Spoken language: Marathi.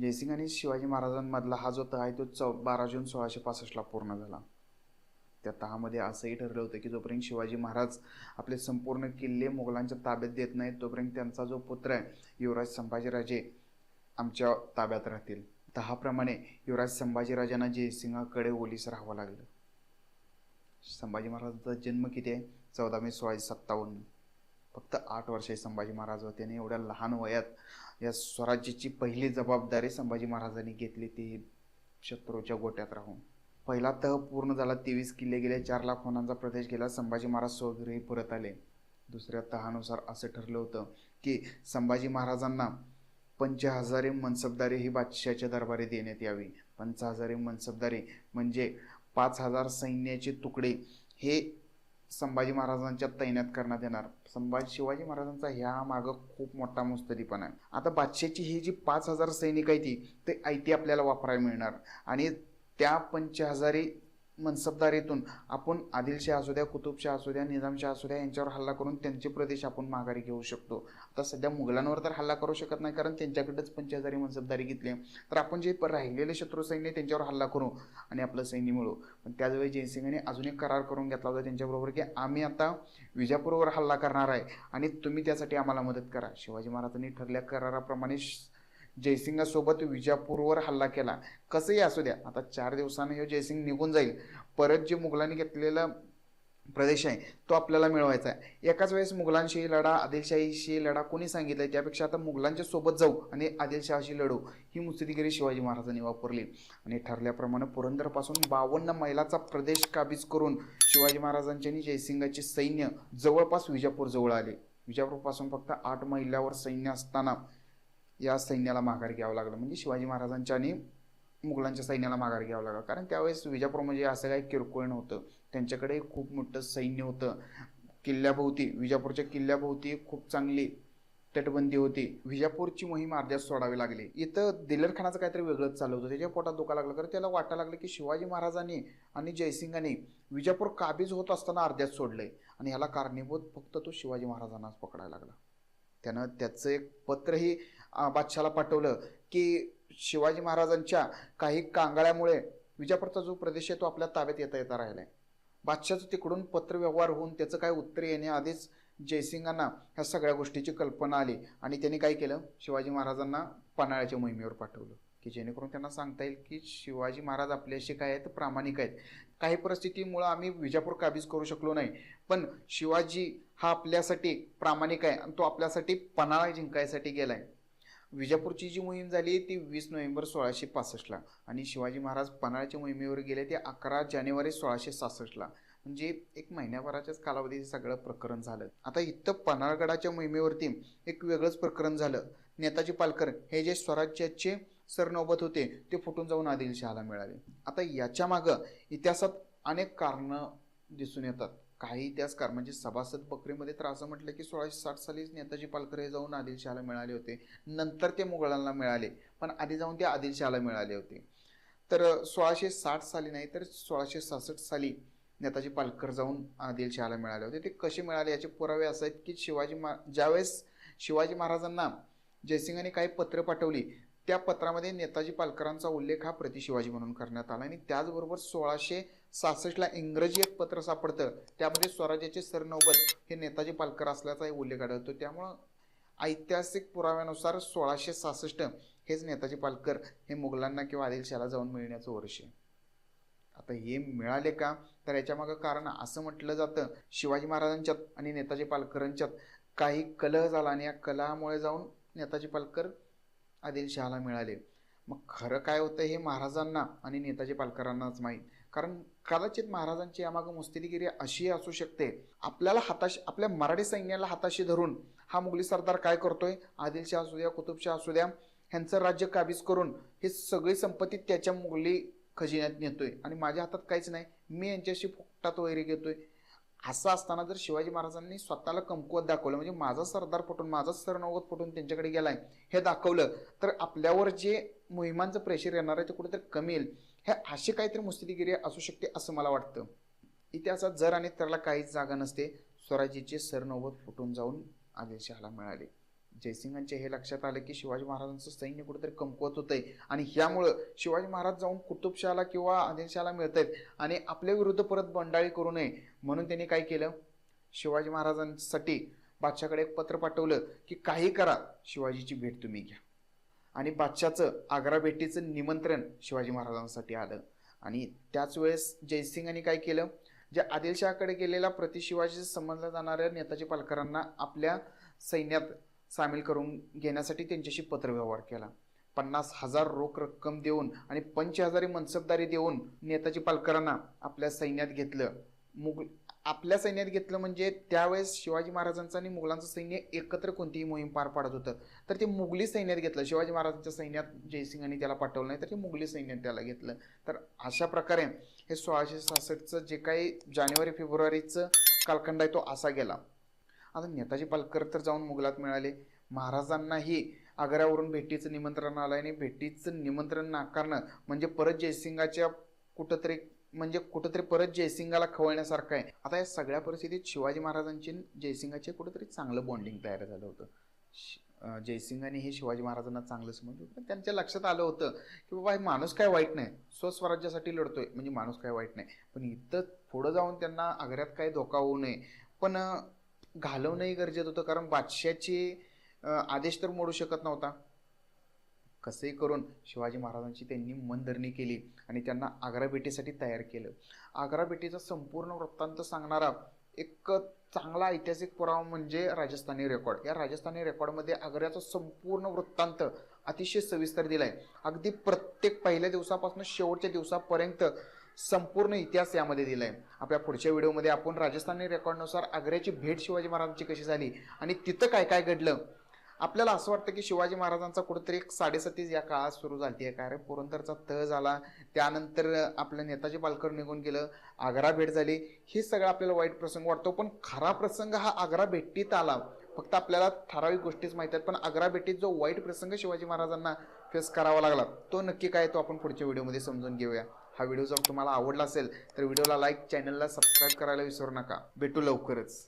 जयसिंग आणि शिवाजी महाराजांमधला हा जो तह आहे तो चौ बारा जून सोळाशे पासष्टला पूर्ण झाला. त्या तहामध्ये असंही ठरलं होतं की जोपर्यंत शिवाजी महाराज आपले संपूर्ण किल्ले मुघलांच्या ताब्यात देत नाहीत तोपर्यंत त्यांचा जो पुत्र आहे युवराज संभाजीराजे आमच्या ताब्यात राहतील. तहाप्रमाणे युवराज संभाजीराजांना जयसिंहाकडे ओलीस राहावं लागलं. संभाजी महाराजांचा जन्म किती आहे? चौदा मे सोळाशे सत्तावन्न. फक्त आठ वर्षे संभाजी महाराज होते आणि एवढ्या लहान वयात या स्वराज्याची पहिली जबाबदारी संभाजी महाराजांनी घेतली ती शत्रूच्या गोट्यात राहून. पहिला तह पूर्ण झाला तेवीस किल्ले गेले चार लाख होणांचा प्रदेश गेला संभाजी महाराज स्वगृही परत आले. दुसऱ्या तहानुसार असं ठरलं होतं की संभाजी महाराजांना पंच हजारे मनसबदारी ही बादशाच्या दरबारी देण्यात यावी. पंच हजारी मनसबदारी म्हणजे पाच हजार सैन्याचे तुकडे हे संभाजी महाराजांच्या तैनात करण्यात येणार. संभाजी शिवाजी महाराजांचा ह्या मागं खूप मोठा मुस्तदीपणा आहे. आता बादशाची ही जी पाच हजार सैनिक आहे ती ते आयती आपल्याला वापरायला मिळणार. आणि त्या पंच हजारी मनसबदारीतून आपण आदिलशाह असू द्या कुतुबशाह असू द्या निजामशाह असू द्या यांच्यावर हल्ला करून त्यांचे प्रदेश आपण माघारी घेऊ शकतो. आता सध्या मुघलांवर तर हल्ला करू शकत नाही कारण त्यांच्याकडेच पंचहजारी मनसबदारी घेतली आहे. तर आपण जे प- राहिलेले शत्रू सैन्य आहे, त्यांच्यावर हल्ला करू आणि आपलं सैन्य मिळवू पण त्याचवेळी जयसिंगाने अजून एक करार करून घेतला होता त्यांच्याबरोबर की आम्ही आता विजापूरवर हल्ला करणार आहे आणि तुम्ही त्यासाठी आम्हाला मदत करा. शिवाजी महाराजांनी ठरल्या कराराप्रमाणे जयसिंगासोबत विजापूरवर हल्ला केला. कसंही असू द्या आता चार दिवसानं हे जयसिंग निघून जाईल. परत जे मुघलांनी घेतलेला प्रदेश आहे तो आपल्याला मिळवायचा आहे. एकाच वेळेस मुघलांशी लढा आदिलशाहीशी लढा कोणी सांगितलं त्यापेक्षा आता मुघलांच्या सोबत जाऊ आणि आदिलशहाशी लढू ही मुत्सदीगिरी शिवाजी महाराजांनी वापरली. आणि ठरल्याप्रमाणे पुरंदरपासून बावन्न मैलाचा प्रदेश काबीज करून शिवाजी महाराजांचे आणि जयसिंगाचे सैन्य जवळपास विजापूरजवळ आले. विजापूरपासून फक्त आठ मैलावर सैन्य असताना या सैन्याला माघार घ्यावं लागलं. म्हणजे शिवाजी महाराजांच्या आणि मुघलांच्या सैन्याला माघार घ्यावं लागलं. कारण त्यावेळेस विजापूर म्हणजे असं काही किरकोळ नव्हतं. त्यांच्याकडे खूप मोठं सैन्य होतं. किल्ल्याभोवती विजापूरच्या किल्ल्याभोवती खूप चांगली तटबंदी होती. विजापूरची मोहीम अर्ध्यात सोडावी लागली. इथं दिलरखानाचं काहीतरी वेगळंच चालू होतं. त्याच्या पोटात दुखा लागलं. कारण त्याला वाटायला लागलं की शिवाजी महाराजांनी आणि जयसिंगाने विजापूर काबीज होत असताना अर्ध्यात सोडलंय. आणि ह्याला कारणीभूत फक्त तो शिवाजी महाराजांनाच पकडायला लागला. त्यानं त्याचं एक पत्रही बादशाला पाठवलं की शिवाजी महाराजांच्या काही कांगाळ्यामुळे विजापूरचा जो प्रदेश आहे तो आपल्या ताब्यात येता येता राहिला आहे. बादशाचं तिकडून पत्रव्यवहार होऊन त्याचं काय उत्तर येण्याआधीच जयसिंगांना ह्या सगळ्या गोष्टीची कल्पना आली आणि त्यांनी काय केलं? शिवाजी महाराजांना पन्हाळ्याच्या मोहिमेवर पाठवलं की जेणेकरून त्यांना सांगता येईल की शिवाजी महाराज आपल्याशी काय आहेत? प्रामाणिक आहेत. काही परिस्थितीमुळं आम्ही विजापूर काबीज करू शकलो नाही. पण शिवाजी हा आपल्यासाठी प्रामाणिक आहे आणि तो आपल्यासाठी पन्हाळा जिंकायसाठी गेलाय. विजापूरची जी मोहीम झाली ती वीस नोव्हेंबर सोळाशे पासष्टला. आणि शिवाजी महाराज पन्हाळ्याच्या मोहिमेवर गेले ते अकरा जानेवारी सोळाशे सासष्टला. म्हणजे एक महिन्याभराच्याच कालावधीत हे सगळं प्रकरण झालं. आता इथं पन्हाळगडाच्या मोहिमेवरती एक वेगळंच प्रकरण झालं. नेताजी पालकर हे जे स्वराज्याचे सरनौबत होते ते फुटून जाऊन आदिलशहाला मिळाले. आता याच्या मागं इतिहासात अनेक कारणं दिसून येतात. काही इतिहासकार म्हणजे सभासद बकरीमध्ये तर असं म्हटलं की सोळाशे साठ सालीच नेताजी पालकर हे जाऊन आदिलशहाला मिळाले होते. नंतर ते मुघलांना मिळाले पण आधी जाऊन ते आदिलशहाला मिळाले होते. तर सोळाशे साठ साली नाही तर सोळाशे सहासष्ट साली नेताजी पालकर जाऊन आदिलशहाला मिळाले होते. ते कसे मिळाले याचे पुरावे असे आहेत की शिवाजी मा ज्यावेळेस शिवाजी महाराजांना जयसिंगाने काही पत्र पाठवली त्या पत्रामध्ये नेताजी पालकरांचा उल्लेख हा प्रति शिवाजी म्हणून करण्यात आला आणि त्याचबरोबर सोळाशे सहासष्टला इंग्रजी एक पत्र सापडतं. त्यामध्ये स्वराज्याचे सरनौबत हे नेताजी पालकर असल्याचाही उल्लेख आढळतो. त्यामुळं ऐतिहासिक पुराव्यानुसार सोळाशे सहासष्ट हेच नेताजी पालकर हे मुघलांना किंवा आदिलशाला जाऊन मिळण्याचं वर्ष आहे. आता हे मिळाले का? तर याच्यामागं कारण असं म्हटलं जातं शिवाजी महाराजांच्यात आणि नेताजी पालकरांच्यात काही कलह झाला आणि या कलहामुळे जाऊन नेताजी पालकर आदिलशहाला मिळाले. मग खरं काय होतं हे महाराजांना आणि नेताजी पालकरांनाच माहीत. कारण कदाचित महाराजांची यामागं मुस्तिदीगिरी अशी असू शकते. आपल्याला हाताशी आपल्या मराठी सैन्याला हाताशी धरून हा मुघली सरदार काय करतोय? आदिलशाह असू द्या कुतुबशाह असू द्या ह्यांचं राज्य काबीज करून हे सगळी संपत्ती त्याच्या मुघली खजिन्यात नेतोय. आणि माझ्या हातात काहीच नाही. मी यांच्याशी फुकटात वैरी घेतोय. असं असताना जर शिवाजी महाराजांनी स्वतःला कमकुवत दाखवलं म्हणजे माझा सरदार पटून माझा सरनौवत पटून त्यांच्याकडे गेलाय हे दाखवलं तर आपल्यावर जे मोहिमांचं प्रेशर येणार आहे ते कुठेतरी कमी येईल. हे अशी काहीतरी मुस्लिगिरी असू शकते असं मला वाटतं. इतिहासात जर आणि त्याला काहीच जागा नसते स्वराज्याचे सरनौवत फुटून जाऊन आदिलशहाला मिळाले. जयसिंगांचे हे लक्षात आलं की शिवाजी महाराजांचं सैन्य कुठेतरी कमकुवत होतंय आणि ह्यामुळं शिवाजी महाराज जाऊन कुतुबशहाला किंवा आदिलशहाला मिळत आहेत आणि आपल्या विरुद्ध परत बंडाळी करू नये म्हणून त्यांनी काय केलं? शिवाजी महाराजांसाठी बादशाकडे एक पत्र पाठवलं की काही करा शिवाजीची भेट तुम्ही घ्या. आणि बादशाचं आग्रा भेटीचं निमंत्रण शिवाजी महाराजांसाठी आलं. आणि त्याच वेळेस जयसिंगांनी काय केलं? जे आदिलशहाकडे गेलेल्या प्रतिशिवाजी समजल्या जाणाऱ्या नेताजी पालकरांना आपल्या सैन्यात सामील करून घेण्यासाठी त्यांच्याशी पत्रव्यवहार केला. पन्नास हजार रोख रक्कम देऊन आणि पंच हजारी मनसबदारी देऊन नेताजी पालकरांना आपल्या सैन्यात घेतलं. मुघल आपल्या सैन्यात घेतलं म्हणजे त्यावेळेस शिवाजी महाराजांचं आणि मुघलांचं सैन्य एकत्र कोणतीही मोहीम पार पाडत होतं. तर ते मुघली सैन्यात घेतलं. शिवाजी महाराजांच्या सैन्यात जयसिंगांनी त्याला पाठवलं नाही तर ते मुघली सैन्यात त्याला घेतलं. तर अशा प्रकारे हे सोळाशे सहासष्टचं जे काही जानेवारी फेब्रुवारीचं कालखंड आहे तो असा गेला. आता नेताजी पालकर तर जाऊन मुघलात मिळाले. महाराजांनाही आग्र्यावरून भेटीचं निमंत्रण आलं आणि भेटीचं निमंत्रण नाकारणं म्हणजे परत जयसिंगाच्या कुठंतरी म्हणजे कुठंतरी परत जयसिंगाला खवळण्यासारखं आहे. आता या सगळ्या परिस्थितीत शिवाजी महाराजांची जयसिंगाचे कुठंतरी चांगलं बॉन्डिंग तयार झालं होतं. शि- जयसिंगाने हे शिवाजी महाराजांना चांगलं समजलं पण त्यांच्या लक्षात आलं होतं की बाबा हे माणूस काय वाईट नाही. स्वस्वराज्यासाठी लढतोय. म्हणजे माणूस काय वाईट नाही. पण इथं पुढं जाऊन त्यांना आग्र्यात काही धोका होऊ नये. पण घालवणंही गरजेचं होतं. कारण बादशाचे आदेश तर मोडू शकत नव्हता. कसंही करून शिवाजी महाराजांची त्यांनी मनधरणी केली आणि त्यांना आग्रा भेटीसाठी तयार केलं. आग्रा भेटीचा संपूर्ण वृत्तांत सांगणारा एक चांगला ऐतिहासिक पुरावा म्हणजे राजस्थानी रेकॉर्ड. या राजस्थानी रेकॉर्डमध्ये आग्र्याचा संपूर्ण वृत्तांत अतिशय सविस्तर दिला आहे अगदी प्रत्येक पहिल्या दिवसापासून शेवटच्या दिवसापर्यंत संपूर्ण इतिहास यामध्ये दिला आहे आपल्या पुढच्या व्हिडिओमध्ये आपण राजस्थानी रेकॉर्डनुसार आग्र्याची भेट शिवाजी महाराजांची कशी झाली आणि तिथं काय काय घडलं आपल्याला असं वाटतं की शिवाजी महाराजांचा कुठेतरी एक साडेसतीस या काळात सुरू झाली आहे. कारण पुरंदरचा तह झाला त्यानंतर आपलं नेताजी पालकर निघून गेलं आग्रा भेट झाली. हे सगळं आपल्याला वाईट प्रसंग वाटतो पण खरा प्रसंग हा आग्रा भेटीत आला. फक्त आपल्याला ठराविक गोष्टीच माहीत आहेत पण आग्रा भेटीत जो वाईट प्रसंग शिवाजी महाराजांना फेस करावा लागला तो नक्की काय तो आपण पुढच्या व्हिडिओमध्ये समजून घेऊया. हा व्हिडिओ जर तुम्हाला आवडला असेल तर व्हिडिओला लाईक चॅनलला सबस्क्राईब करायला विसरू नका. भेटू लवकरच.